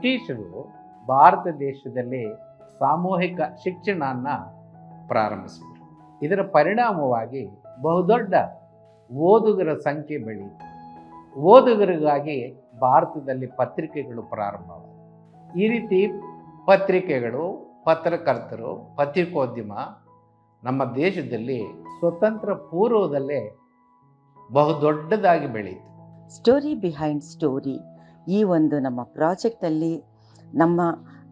ಬ್ರಿಟಿಷರು ಭಾರತ ದೇಶದಲ್ಲಿ ಸಾಮೂಹಿಕ ಶಿಕ್ಷಣ ಪ್ರಾರಂಭಿಸಿದರು. ಇದರ ಪರಿಣಾಮವಾಗಿ ಬಹುದೊಡ್ಡ ಓದುಗರ ಸಂಖ್ಯೆ ಬೆಳೆಯಿತು ಓದುಗರಿಗಾಗಿ ಭಾರತದಲ್ಲಿ ಪತ್ರಿಕೆಗಳು ಪ್ರಾರಂಭವಾದವು. ಈ ರೀತಿ ಪತ್ರಿಕೆಗಳು, ಪತ್ರಕರ್ತರು, ಪತ್ರಿಕೋದ್ಯಮ ನಮ್ಮ ದೇಶದಲ್ಲಿ ಸ್ವತಂತ್ರ ಪೂರ್ವದಲ್ಲೇ ಬಹುದೊಡ್ಡದಾಗಿ ಬೆಳೆಯಿತು ಸ್ಟೋರಿ ಬಿಹೈಂಡ್ ಸ್ಟೋರಿ ಈ ಒಂದು ನಮ್ಮ ಪ್ರಾಜೆಕ್ಟಲ್ಲಿ ನಮ್ಮ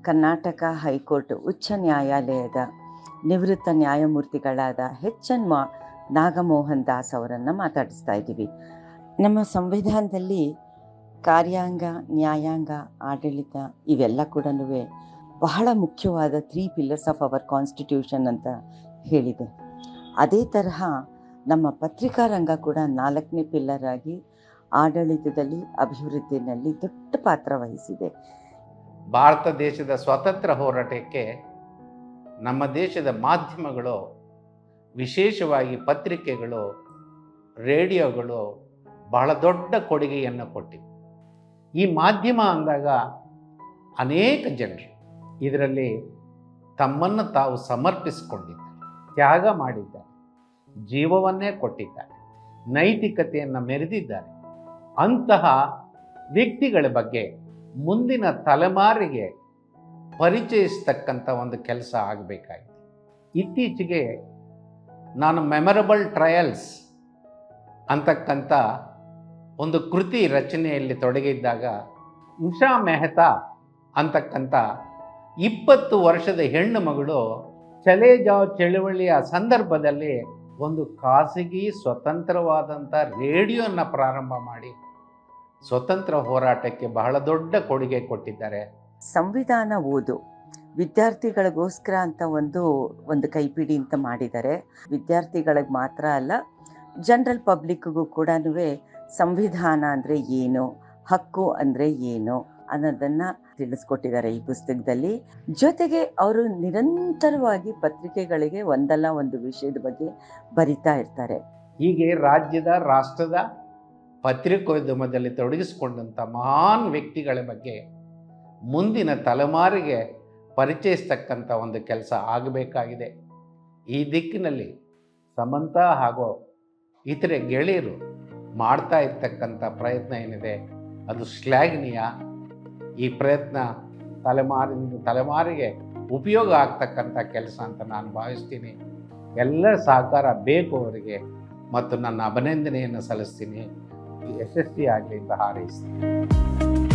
ಕರ್ನಾಟಕ ಹೈಕೋರ್ಟ್ ಉಚ್ಚ ನ್ಯಾಯಾಲಯದ ನಿವೃತ್ತ ನ್ಯಾಯಮೂರ್ತಿಗಳಾದ ಎಚ್ ಎನ್ ಮಾ ನಾಗಮೋಹನ್ ದಾಸ್ ಅವರನ್ನು ಮಾತಾಡಿಸ್ತಾ ಇದ್ದೀವಿ. ನಮ್ಮ ಸಂವಿಧಾನದಲ್ಲಿ ಕಾರ್ಯಾಂಗ, ನ್ಯಾಯಾಂಗ, ಆಡಳಿತ ಇವೆಲ್ಲ ಕೂಡ ಬಹಳ ಮುಖ್ಯವಾದ three pillars of our constitution ಅಂತ ಹೇಳಿದೆ. ಅದೇ ತರಹ ನಮ್ಮ ಪತ್ರಿಕಾ ರಂಗ ಕೂಡ ನಾಲ್ಕನೇ ಪಿಲ್ಲರ್ ಆಗಿ ಆಡಳಿತದಲ್ಲಿ ಅಭಿವೃದ್ಧಿನಲ್ಲಿ ದೊಡ್ಡ ಪಾತ್ರ ವಹಿಸಿದೆ. ಭಾರತ ದೇಶದ ಸ್ವಾತಂತ್ರ್ಯ ಹೋರಾಟಕ್ಕೆ ನಮ್ಮ ದೇಶದ ಮಾಧ್ಯಮಗಳು, ವಿಶೇಷವಾಗಿ ಪತ್ರಿಕೆಗಳು, ರೇಡಿಯೋಗಳು ಬಹಳ ದೊಡ್ಡ ಕೊಡುಗೆಯನ್ನು ಕೊಟ್ಟಿವೆ. ಈ ಮಾಧ್ಯಮ ಅಂದಾಗ ಅನೇಕ ಜನರು ಇದರಲ್ಲಿ ತಮ್ಮನ್ನು ತಾವು ಸಮರ್ಪಿಸಿಕೊಂಡಿದ್ದಾರೆ. ತ್ಯಾಗ ಮಾಡಿದ್ದಾರೆ. ಜೀವವನ್ನೇ ಕೊಟ್ಟಿದ್ದಾರೆ. ನೈತಿಕತೆಯನ್ನು ಮೆರೆದಿದ್ದಾರೆ. ಅಂತಹ ವ್ಯಕ್ತಿಗಳ ಬಗ್ಗೆ ಮುಂದಿನ ತಲೆಮಾರಿಗೆ ಪರಿಚಯಿಸ್ತಕ್ಕಂಥ ಒಂದು ಕೆಲಸ ಆಗಬೇಕಾಗಿದೆ ಇತ್ತೀಚೆಗೆ ನಾನು ಮೆಮೊರಬಲ್ ಟ್ರಯಲ್ಸ್ ಅಂತಕ್ಕಂಥ ಒಂದು ಕೃತಿ ರಚನೆಯಲ್ಲಿ ತೊಡಗಿದ್ದಾಗ ಉಷಾ ಮೆಹ್ತಾ ಅಂತಕ್ಕಂಥ ಇಪ್ಪತ್ತು ವರ್ಷದ ಹೆಣ್ಣು ಮಗಳು ಚಲೇಜಾವ್ ಚಳುವಳಿಯ ಸಂದರ್ಭದಲ್ಲಿ ಒಂದು ಖಾಸಗಿ ಸ್ವತಂತ್ರವಾದಂಥ ರೇಡಿಯೋನ ಪ್ರಾರಂಭ ಮಾಡಿ ಸ್ವತಂತ್ರ ಹೋರಾಟಕ್ಕೆ ಬಹಳ ದೊಡ್ಡ ಕೊಡುಗೆ ಕೊಟ್ಟಿದ್ದಾರೆ. ಸಂವಿಧಾನ ಓದು. ವಿದ್ಯಾರ್ಥಿಗಳಿಗೋಸ್ಕರ ಅಂತ ಒಂದು ಒಂದು ಕೈಪಿಡಿ ಅಂತ ಮಾಡಿದ್ದಾರೆ. ವಿದ್ಯಾರ್ಥಿಗಳಿಗೆ ಮಾತ್ರ ಅಲ್ಲ ಜನರಲ್ ಪಬ್ಲಿಕ್ಗೂ ಕೂಡ ಸಂವಿಧಾನ ಅಂದರೆ ಏನು ಹಕ್ಕು ಅಂದರೆ ಏನು ಅನ್ನೋದನ್ನು ತಿಳಿಸ್ಕೊಟ್ಟಿದ್ದಾರೆ ಈ ಪುಸ್ತಕದಲ್ಲಿ. ಜೊತೆಗೆ ಅವರು ನಿರಂತರವಾಗಿ ಪತ್ರಿಕೆಗಳಿಗೆ ಒಂದಲ್ಲ ಒಂದು ವಿಷಯದ ಬಗ್ಗೆ ಬರಿತಾ ಇರ್ತಾರೆ. ಹೀಗೆ ರಾಜ್ಯದ ರಾಷ್ಟ್ರದ ಪತ್ರಿಕೋದ್ಯಮದಲ್ಲಿ ತೊಡಗಿಸಿಕೊಂಡಂಥ ಮಹಾನ್ ವ್ಯಕ್ತಿಗಳ ಬಗ್ಗೆ ಮುಂದಿನ ತಲೆಮಾರಿಗೆ ಪರಿಚಯಿಸ್ತಕ್ಕಂಥ ಒಂದು ಕೆಲಸ ಆಗಬೇಕಾಗಿದೆ. ಈ ದಿಕ್ಕಿನಲ್ಲಿ ಸಮಂತ ಹಾಗೂ ಇತರೆ ಗೆಳೆಯರು ಮಾಡ್ತಾ ಇರ್ತಕ್ಕಂಥ ಪ್ರಯತ್ನ ಏನಿದೆ, ಅದು ಶ್ಲಾಘನೀಯ. ಈ ಪ್ರಯತ್ನ ತಲೆಮಾರಿನಿಂದ ತಲೆಮಾರಿಗೆ ಉಪಯೋಗ ಆಗ್ತಕ್ಕಂಥ ಕೆಲಸ ಅಂತ ನಾನು ಭಾವಿಸ್ತೀನಿ. ಎಲ್ಲ ಸಹಕಾರ ಬೇಕು ಅವರಿಗೆ ಮತ್ತು ನನ್ನ ಅಭಿನಂದನೆಯನ್ನು ಸಲ್ಲಿಸ್ತೀನಿ. ಯಶಸ್ವಿ ಆಗಲಿ ಅಂತ ಹಾರೈಸ್ತೀನಿ.